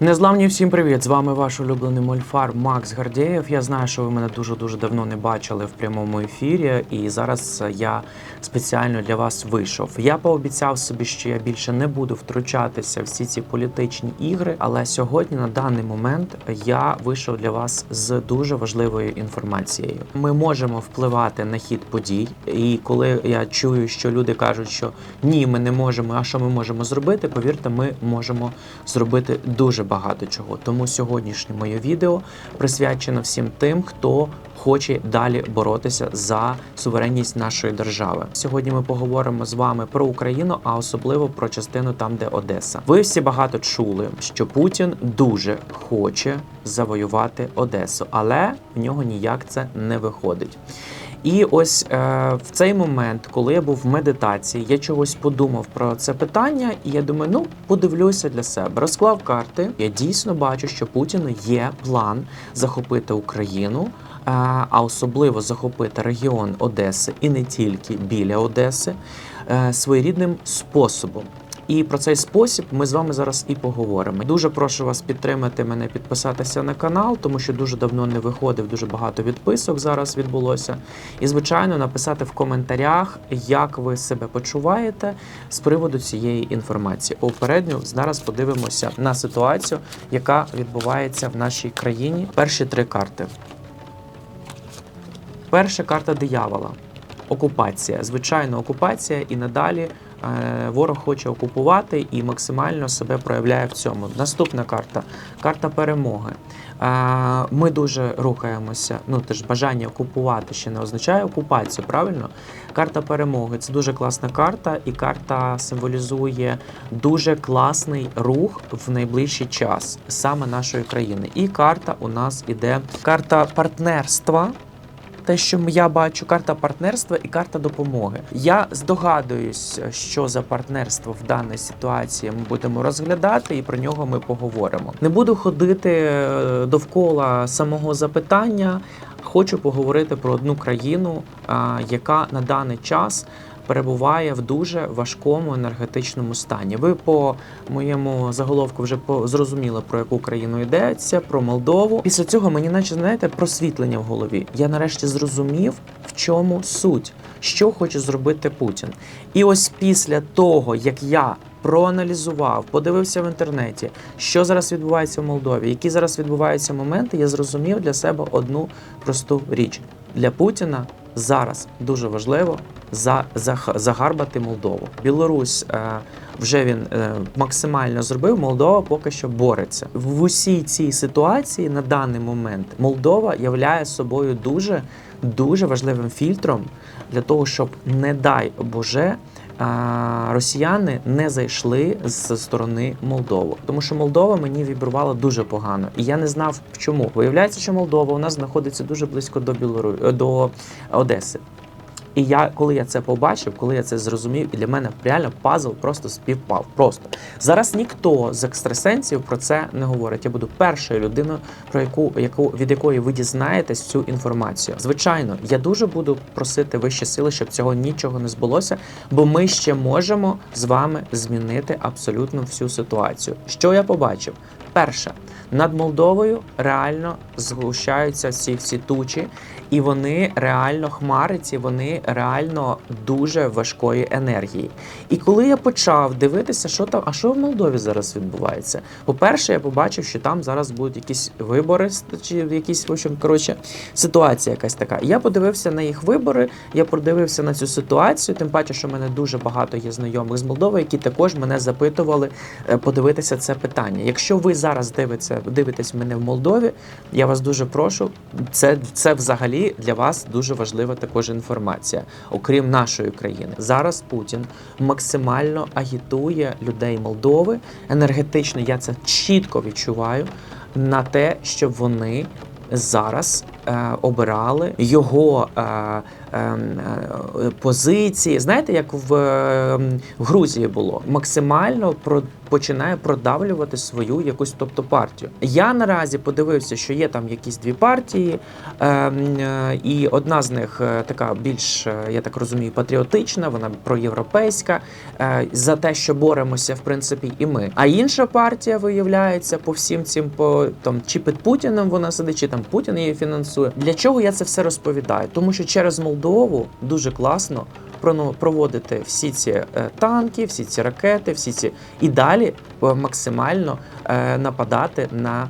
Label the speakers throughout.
Speaker 1: Незламні всім привіт! З вами ваш улюблений мольфар Макс Гардєєв. Я знаю, що ви мене дуже дуже давно не бачили в прямому ефірі, і зараз е, я спеціально для вас вийшов. Я пообіцяв собі, що я більше не буду втручатися в всі ці політичні ігри. Але сьогодні, на даний момент, я вийшов для вас з дуже важливою інформацією. Ми можемо впливати на хід подій, і коли я чую, що люди кажуть, що ні, ми не можемо. А що ми можемо зробити? Повірте, ми можемо зробити дуже багато чого. Тому сьогоднішнє моє відео присвячено всім тим, хто хоче далі боротися за суверенність нашої держави. Сьогодні ми поговоримо з вами про Україну, а особливо про частину там, де Одеса. Ви всі багато чули, що Путін дуже хоче завоювати Одесу, але в нього ніяк це не виходить. І ось е, в цей момент, коли я був в медитації, я чогось подумав про це питання, і я думаю, ну подивлюся для себе. Розклав карти. Я дійсно бачу, що Путіну є план захопити Україну, е, а особливо захопити регіон Одеси і не тільки біля Одеси е, своєрідним способом. І про цей спосіб ми з вами зараз і поговоримо. Дуже прошу вас підтримати мене, підписатися на канал, тому що дуже давно не виходив, дуже багато відписок зараз відбулося. І, звичайно, написати в коментарях, як ви себе почуваєте з приводу цієї інформації. Попередньо зараз подивимося на ситуацію, яка відбувається в нашій країні. Перші три карти. Перша карта диявола. Окупація. Звичайно, окупація і надалі ворог хоче окупувати і максимально себе проявляє в цьому. Наступна карта карта перемоги. Е, Ми дуже рухаємося. Ну, теж бажання окупувати ще не означає окупацію, правильно? Карта перемоги це дуже класна карта, і карта символізує дуже класний рух в найближчий час саме нашої країни. І карта у нас іде карта партнерства те, що я бачу, карта партнерства і карта допомоги. Я здогадуюсь, що за партнерство в даній ситуації ми будемо розглядати, і про нього ми поговоримо. Не буду ходити е, довкола самого запитання. Хочу поговорити про одну країну, яка на даний час перебуває в дуже важкому енергетичному стані. Ви по моєму заголовку вже зрозуміли про яку країну йдеться, про Молдову. Після цього мені, наче знаєте, просвітлення в голові. Я нарешті зрозумів, в чому суть, що хоче зробити Путін. І ось після того, як я проаналізував, подивився в інтернеті, що зараз відбувається в Молдові, які зараз відбуваються моменти, я зрозумів для себе одну просту річ. Для Путіна зараз дуже важливо за, за, загарбати Молдову. Білорусь е, вже він е, максимально зробив. Молдова поки що бореться в усій цій ситуації на даний момент. Молдова являє собою дуже дуже важливим фільтром для того, щоб не дай Боже. Росіяни не зайшли з сторони Молдови, тому що Молдова мені вібрувала дуже погано, і я не знав чому. Виявляється, що Молдова у нас знаходиться дуже близько до Білору... до Одеси. І я, коли я це побачив, коли я це зрозумів, і для мене реально пазл просто співпав. Просто зараз ніхто з екстрасенсів про це не говорить. Я буду першою людиною, про яку, яку від якої ви дізнаєтесь цю інформацію. Звичайно, я дуже буду просити вищі сили, щоб цього нічого не збулося, бо ми ще можемо з вами змінити абсолютно всю ситуацію. Що я побачив? Перше, над Молдовою реально згущаються ці всі тучі, і вони реально хмариці, вони реально дуже важкої енергії. І коли я почав дивитися, що там, а що в Молдові зараз відбувається? По-перше, я побачив, що там зараз будуть якісь вибори, чи якісь в общем, коротше, ситуація якась така. Я подивився на їх вибори, я подивився на цю ситуацію, тим паче, що в мене дуже багато є знайомих з Молдови, які також мене запитували е, подивитися це питання. Якщо ви зараз дивитеся, дивитесь мене в Молдові, я вас дуже прошу. Це, це взагалі для вас дуже важлива також інформація, окрім нашої країни. Зараз Путін максимально агітує людей Молдови енергетично. Я це чітко відчуваю на те, щоб вони зараз обирали, його е, е, е, позиції. Знаєте, як в, е, в Грузії було максимально про. Починає продавлювати свою якусь тобто партію. Я наразі подивився, що є там якісь дві партії, е, е, і одна з них е, така більш, е, я так розумію, патріотична, вона проєвропейська, е, за те, що боремося, в принципі, і ми. А інша партія виявляється по всім цим по там чи під Путіним вона сидить, чи там Путін її фінансує. Для чого я це все розповідаю? Тому що через Молдову дуже класно проводити всі ці е, танки, всі ці ракети, всі ці і далі е, максимально е, нападати на.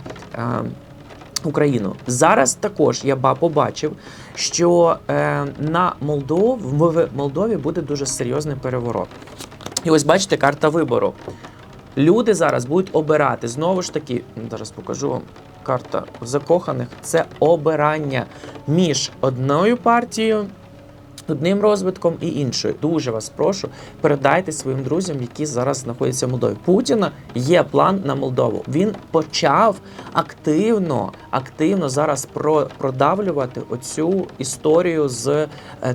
Speaker 1: Україну зараз також я побачив, що на Молдов в Молдові буде дуже серйозний переворот. І ось бачите, карта вибору. Люди зараз будуть обирати. Знову ж таки, зараз покажу вам карта закоханих. Це обирання між одною партією, одним розвитком і іншою. Дуже вас прошу, передайте своїм друзям, які зараз знаходяться в Молдові. Путіна є план на Молдову. Він почав активно, активно зараз про, продавлювати оцю історію з е,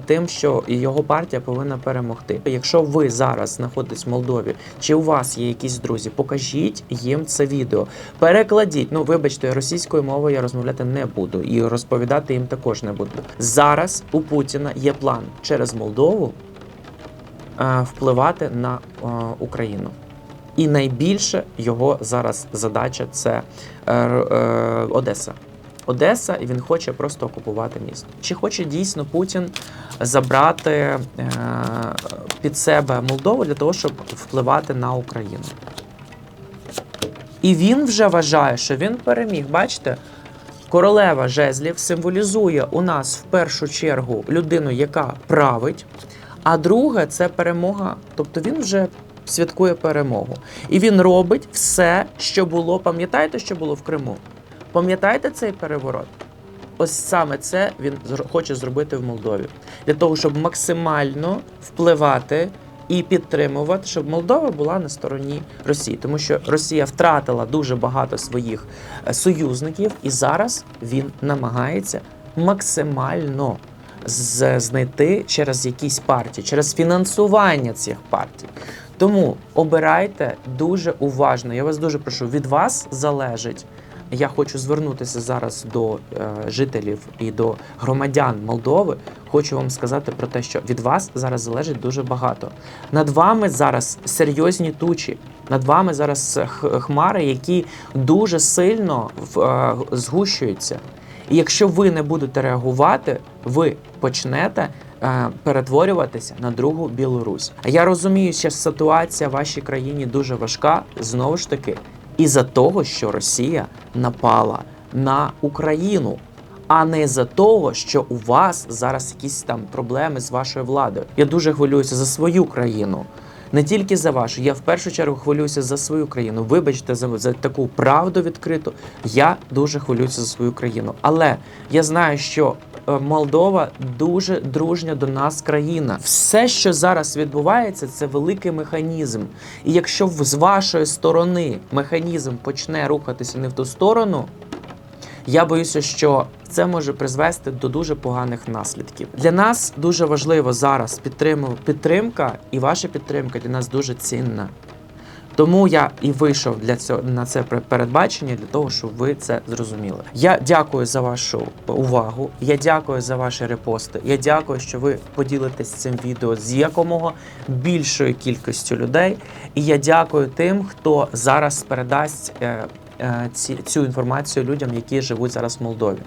Speaker 1: тим, що його партія повинна перемогти. Якщо ви зараз знаходитесь в Молдові, чи у вас є якісь друзі, покажіть їм це відео. Перекладіть. Ну, вибачте, російською мовою я розмовляти не буду і розповідати їм також не буду. Зараз у Путіна є план через Молдову е, впливати на е, Україну. І найбільше його зараз задача це е, Одеса. Одеса, і він хоче просто окупувати місто. Чи хоче дійсно Путін забрати під себе Молдову для того, щоб впливати на Україну? І він вже вважає, що він переміг. Бачите, королева жезлів символізує у нас в першу чергу людину, яка править, а друге це перемога. Тобто він вже святкує перемогу. І він робить все, що було. Пам'ятаєте, що було в Криму? Пам'ятаєте цей переворот? Ось саме це він хоче зробити в Молдові для того, щоб максимально впливати і підтримувати, щоб Молдова була на стороні Росії, тому що Росія втратила дуже багато своїх е, союзників, і зараз він намагається максимально знайти через якісь партії, через фінансування цих партій. Тому обирайте дуже уважно. Я вас дуже прошу, від вас залежить. Я хочу звернутися зараз до е, жителів і до громадян Молдови. Хочу вам сказати про те, що від вас зараз залежить дуже багато. Над вами зараз серйозні тучі. Над вами зараз хмари, які дуже сильно е, згущуються. І якщо ви не будете реагувати, ви почнете е, перетворюватися на другу Білорусь. Я розумію, що ситуація в вашій країні дуже важка, знову ж таки, із-за того, що Росія напала на Україну. А не за того, що у вас зараз якісь там проблеми з вашою владою. Я дуже хвилююся за свою країну, не тільки за вашу. Я в першу чергу хвилююся за свою країну. Вибачте за, за таку правду відкриту. Я дуже хвилююся за свою країну. Але я знаю, що е, Молдова дуже дружня до нас країна. Все, що зараз відбувається, це великий механізм. І якщо з вашої сторони механізм почне рухатися не в ту сторону, я боюся, що це може призвести до дуже поганих наслідків. Для нас дуже важливо зараз підтримка, і ваша підтримка для нас дуже цінна. Тому я і вийшов для цього на це передбачення для того, щоб ви це зрозуміли. Я дякую за вашу увагу. Я дякую за ваші репости. Я дякую, що ви поділитесь цим відео з якомога більшою кількістю людей. І я дякую тим, хто зараз передасть. Е, цю інформацію людям, які живуть зараз в Молдові.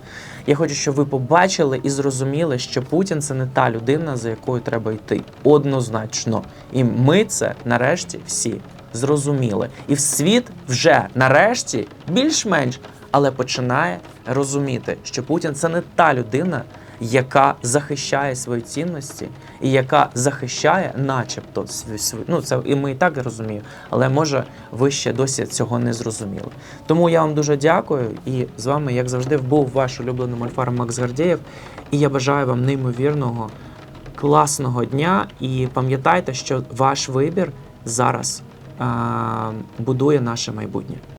Speaker 1: Я хочу, щоб ви побачили і зрозуміли, що Путін це не та людина, за якою треба йти. Однозначно. І ми це нарешті всі зрозуміли. І в світ вже нарешті більш-менш, але починає розуміти, що Путін це не та людина, яка захищає свої цінності і яка захищає, начебто, свій, ну це і ми і так розуміємо, але може ви ще досі цього не зрозуміли. Тому я вам дуже дякую. І з вами, як завжди, був ваш улюблений мольфар Макс Гардєєв. І я бажаю вам неймовірного, класного дня. І пам'ятайте, що ваш вибір зараз а, будує наше майбутнє.